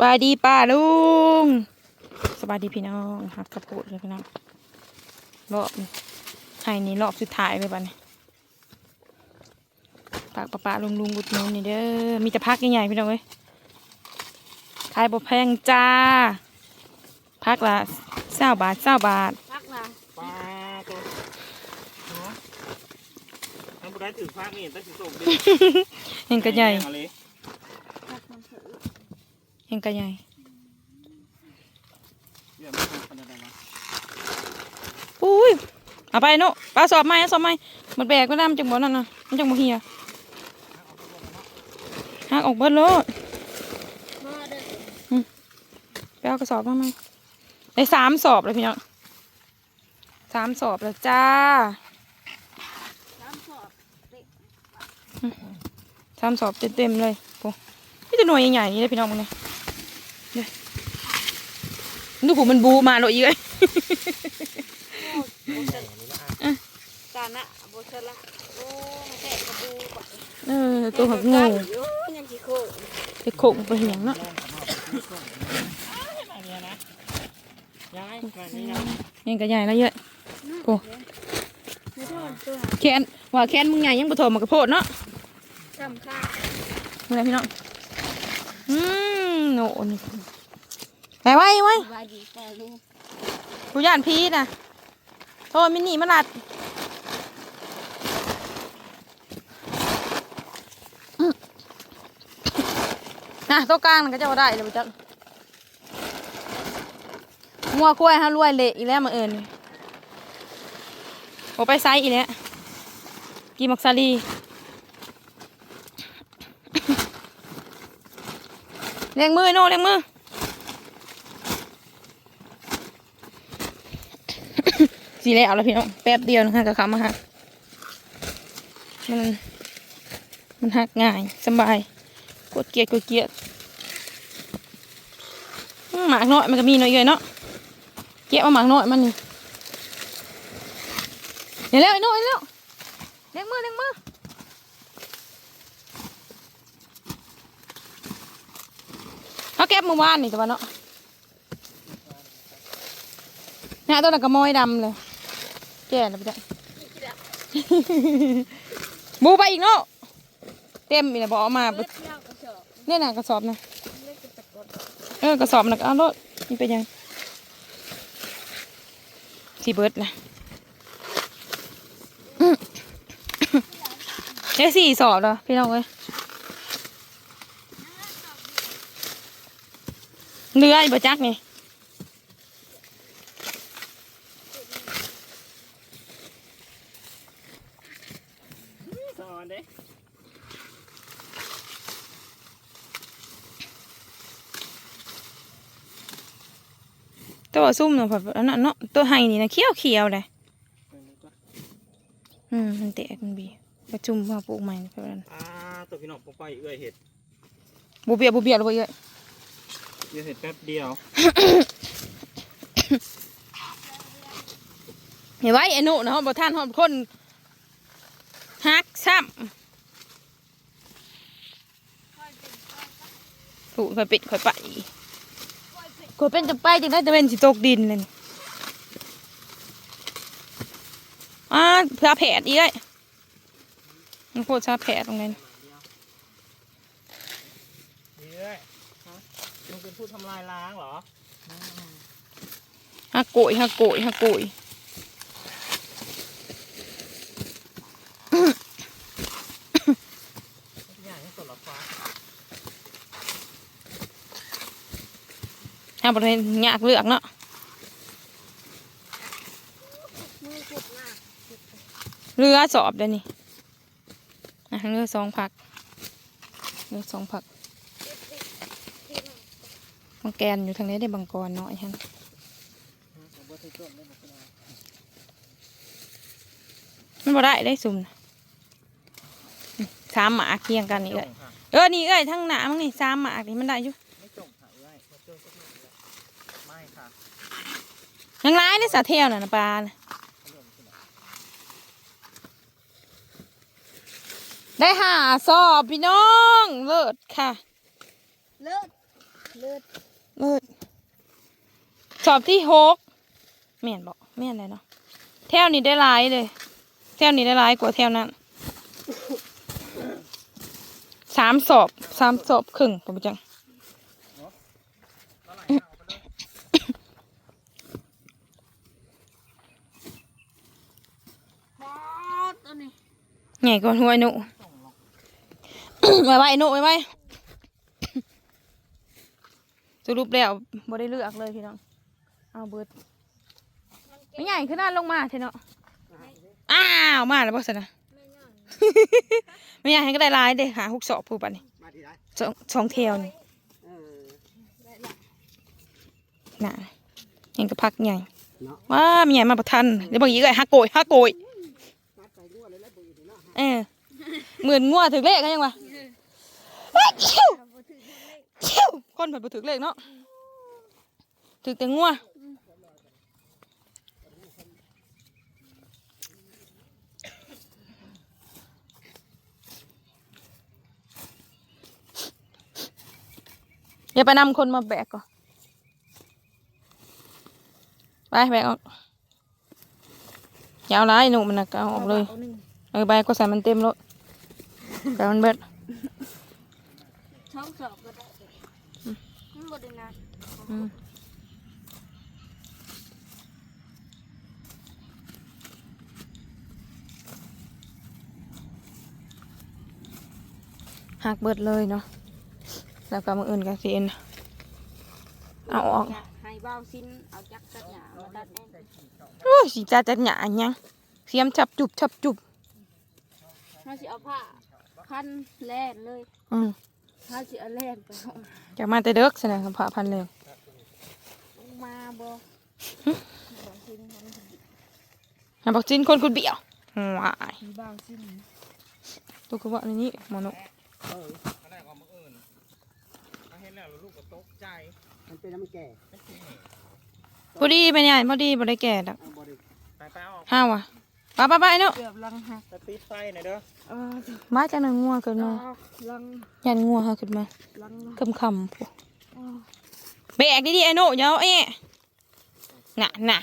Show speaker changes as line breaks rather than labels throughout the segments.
บายดีป้าลุงสบายดีพี่น้องครับกระโปดเลยพี่น้องรอบนี้ให้นี่รอบสุดท้ายเลยบ้านี้ปากป้าป้าลุงลุงอุดหนุนนี่เด้อมีแต่พักใหญ่ๆพี่น้องเอ้ยขายบ่แพงจ้าพักละเศร้าบาทเศร้าบาท
พักนะ
ปลาตัวเนาะทำบุได้ถือฟากนี่ตั้งสิส่งดิ
เห็นกระใหญ่
เอาเลย
พักมันเถอะ
เห็นกระใหญ่
เดี๋ยวไม่ทำคนใดมา
อุ้ยเอาไปโน่ปลาสอบไหมเอาสอบไหมมันแบกก็ได้มันจังบ่นั่นน่ะมันจังบ่เฮียหักออกเบิดโลด
มาเด้อ
ไปเอากระสอบมาไหมได้สามสอบเลยพี่น้องสามสอบแล้วจ้า
น้ำสอบเด็ก
สามสอบเต็มๆเลยโอ้นี่จะหน่วยใหญ่ๆนี่เลยพี่น้องมึงเนี่ยเดูผมมันบูมาเลยอีกเลย
จานะโบเชละโอ้แตะกระบู
เออตัวหักงู
โอ้ยังกี่โค
ไปโขงไปเหียงเนาะ
ยั
งกระใหญ่แล้วเยอะโอ้
ไม่ทอดตัว
แขนว่าแขนมึงใหญ่ยังบ่โถมมากระโพดเนาะ
จำค่า
มึงอะไรพี่น้องอืมโน่นี่ ไปไว้ไว้
บายดีแต่ลุง
กูย่านพีน่ะโทษมินนี่มาลัดอื้อน่ะตัวกลางนั่นก็จะเอาได้เลยไปจักงัวกล้วยฮะรวยเละอีแล้วมาเอิญโอไปไซส์อีแล้วกีมักซาลีเลี้ยงมือไอ้โน่เลี้ยงมือ สีแล้วแล้วพี่น้องแป๊บเดียวนะคะกับเขามาหักมันมันหักง่ายสบายกดเกียร์กดเกียร์หมากน้อยมันก็มีน้อยเยอะเนาะเกียร์มาหมากน้อยมันนี่เดี๋ยวแล้วไอ้น้อยเร็วเลี้ยงมือเลี้ยงมือเขาเก็บมือวานนี่แต่ว่าเนาะเนี่ยตัวนั้นก็มอยดำเลย แก่แล้วไปจ้ะบูไปอีกเนาะเต็มอีกแล้วบอกเอามา
เนี่
ยนะกระสอบนะ
เอ
อกระสอบนะก็เอารถนี่เป็นยังสีเบิร์ดนะเอ้ยสี่สอบเหรอพี่น้องเอ้ยเรือไอ้บะจักนี่
สอนเด้
ตัวซุ่มเนาะแบบอันนั้นเนาะตัวไห้นี่นะเขียวเขียวๆเลยอืมมันแตกมันบีประจุมมาปลูกใหม่แบบนั้น
อ่าตัวพี่น้องปไปเอื้อยเห็ด
บูเบียบูเบียเลยเยอะ
เอื้อยเห็ดแป๊บเดียว
เห็นไว้ไอ้หนูนะฮะบ่ท่านฮอดคนฮัก ซ้ำถูกค่อยปิดค่อยไปค่อยเป็นจะไปจังได้จะเป็นสิตกดินเลยนี่อ่าเพื่อแผดอีกเลยมันโคตรชาแผดตรงนั้น
เอื้อยฮะมึงเป็นผู้ทำลายล้างเหรอ
ฮักโกยฮักโกยฮักโกย
ทุกอย่างให้สดหรอฟ้า
ฮัก บริเวณยากเลือกเนาะ
มือกดหน้า
เรือสอบเดี๋ยวนี้อะเรือสองผักเรือสองผักบางแกนอยู่ทางนี้ได้บางกรเนาะไอ้ฮัน
เอาเบอร์ที่ต้นได้หมดเลย
มันบ่ได้ได้สุ่มนะนี่สามหมาเคียงกันนี่เอ้ย
จงค่ะ
เออนี่เอ้ยทั้งหนามั้งนี่สามหมานี่มันได้อยู่
ไม่จงค่ะเอื้อยมาเจอสักหน่อยเลยไม่ค่ะ
ยังร้ายในสาเทลน่ะนะปลาน่ะ
เรื่องที่ไหน
ได้หาสอบพี่น้องเลิศค่ะ
เลิศเลือด
เลิศสอบที่หกแม่นบอกแม่นเลยเนาะแถวนี้ได้หลายเลยแถวนี้ได้หลายกว่าแถวนั้นสามสอบสามสอบครึ่งผมจัง
บอสตัวนี้
ใหญ่กว่าหัวไอ้หนูไว้ไว้ไอ้หนูไว้ไว้สรุปแล้วบ่ได้เลือกเลยพี่น้อง เอาเบิดไม่ใหญ่ขึ้นหน้าลงมาเทเนาะ อ้าว มาแล้วบ่สนะ
ไม่ย่อน
ไม่อยากให้ก็ได้หลายเด้หาหกสอบผู้ปันนี่
มาที่ไหน
สองสองเทวนี่
เออ
ได้ละ
น่ะยังก็พักใหญ่
เนาะ
ว้ามีใหญ่มาประทันเดี๋ยวบางทีก็ฮักโกยฮักโกย
มาใส่งัวเลยแล้วบ่อยู่ เอ
อเหมือนงัวถึงเลขกันยังวะเฮ้ยชิว
เอาบ่ถือทั้งเลข
ชิวคนผัดบถึงเลขเนาะถึงแต่งัวอย่าไปนำคนมาแบกก่อนไปแบกออกยาวร้ายหนูมันนะก็เอาออกเลย เออใบก็ใส่มันเต็มรถแต่มันเบิด
ช่องสอบก็ได้มันบ่ได้นาน
อืมหักเบิดเลยเนาะแล้วก็มืออื่นก็สิเอ็นเอาออก
ให้เบ้าสิ้นเอาจักสักหยามาตัดเอง
โอ้ยสีจ้าจัดหยาอันยังเสียมชับจุบชับจุบ
เขาสิเอาผ้าคันแล่นเลย
อืม
เขาสิเอาแล่นไปเอา
จะมาแต่เด็กแสดงผ่าพันเลย
มาบ่บ่สิ้นมัน
หาบอกจินคนคุณเบี้ยวว้าย
มีเบ้าสิ้น
ตัวก็ว่าในนี้หมอนุ
เออมาแรกเอามาอื่นมาเห็นแล้วลูกก็ตกใจมันเป็นน้ำแก่
พอดีเป็นไงพอดีบ่ได้แก่ดอก
เอาบ่ได้ไปไปเอาออก
ห้าวอะไปไปไปเนาะ
เกือบลังหัก
ไปปิดไฟหน่อยเด้อ
เออ
บ้าจังนั้นงัวขึ้นมา
ลัง
ยันงัวหาขึ้นมา
ลัง
คำคำพวก
อ๋อ
แบกดีๆไอ้โน่เดี๋ยวเอ๊ะน่ะน่ะ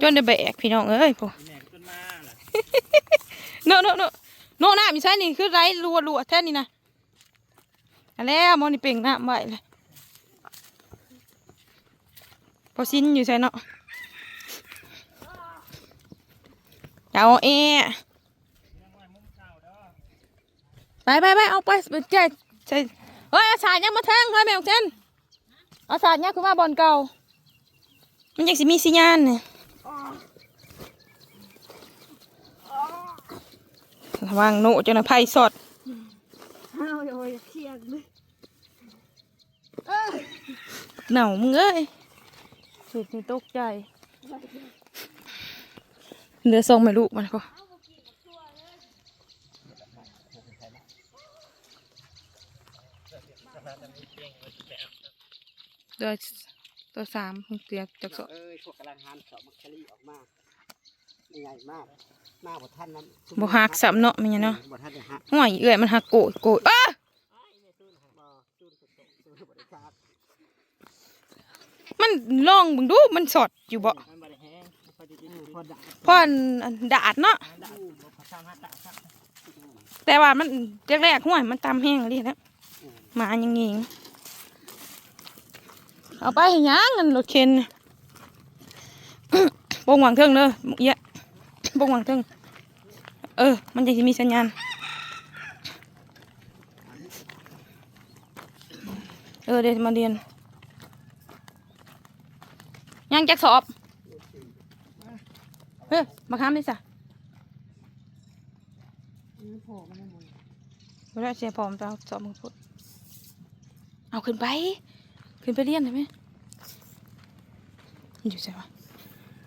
จนได้แบกพี่น้องเอ้ยพวก
แม่ก็จนมาล่ะ
โน่โน่โน่โน่น้ำมีใช่นี่คือไรรัวรัวๆแท่นี่นะอันแล้วมอนี่เป่งน้ำไว้เลยพอสิ้นอยู่ใช่เนาะ เอาเอ๊ะไปไปไปเอาไปไปใจใจเฮ้ยเอาสาดยังมาแทงเฮ้ยแมวเช่นเอาสาดยังคือมาบอลเก่า มันยังสิมีสัญญาณเนี่ยระวังโนจนไพ่สด
เอาโอ้ยเครียดเลย
เหน่ามึงเอ้ยสุดนี่ตกใจ เหลือทรงไม่ลูกมันก็เดือตัวสามเพิ่งเตียกจากสด
เอ้ยพวกกำลังหันเสามักชะลีออกมาใหญ่มากมาบ่ทันนั้น
บหักสับเนาะมันยังเนาะ
บ่ทันได้หัก
ห่วยเอื่อยมันหักโกยโกยอ้า
บ่จูนกระโตจูนบ่ได้ขาด
มันลองเบึงดูมันสดอยู่บ่
มันบ่ได้แห้ง พอนพอดาะ
อันดาดเนาะแต่ว่ามันแรกๆห่วยมันตามแห้งเลยนะหมาอยังงิงเอาไปให้ยังเงินรถเข็นบงหวังเทิงเด้อเอียะบงหวังเทิงเออ มันจะมีสัญญาณเออเดี๋ยวมาเรียนยังจักสอบ เฮ้ยมาค้ามดิสะ
นี่โผล่มาในมือ
ไม่ได้เสียพร้อมจะเอาสอบมึงพูดเอาขึ้นไป ขึ้นไปเรียนได้ไหมมันอยู่ใช่ปะ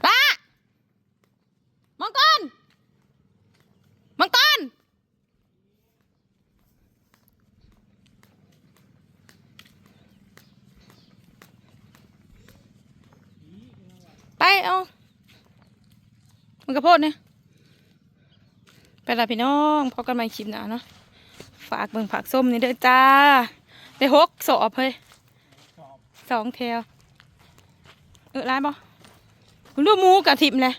ป้ามังกรมังกรไปเอา มันก็โพดเนี่ยไปละพี่น้องพอกันมาคลิปหนาเนาะฝากเบิ่งผักส้มนี่เด้อจ้า ได้หกสอบเฮ้ยสองแถวเออร้ายบ่ลูกมูกับทิมเลย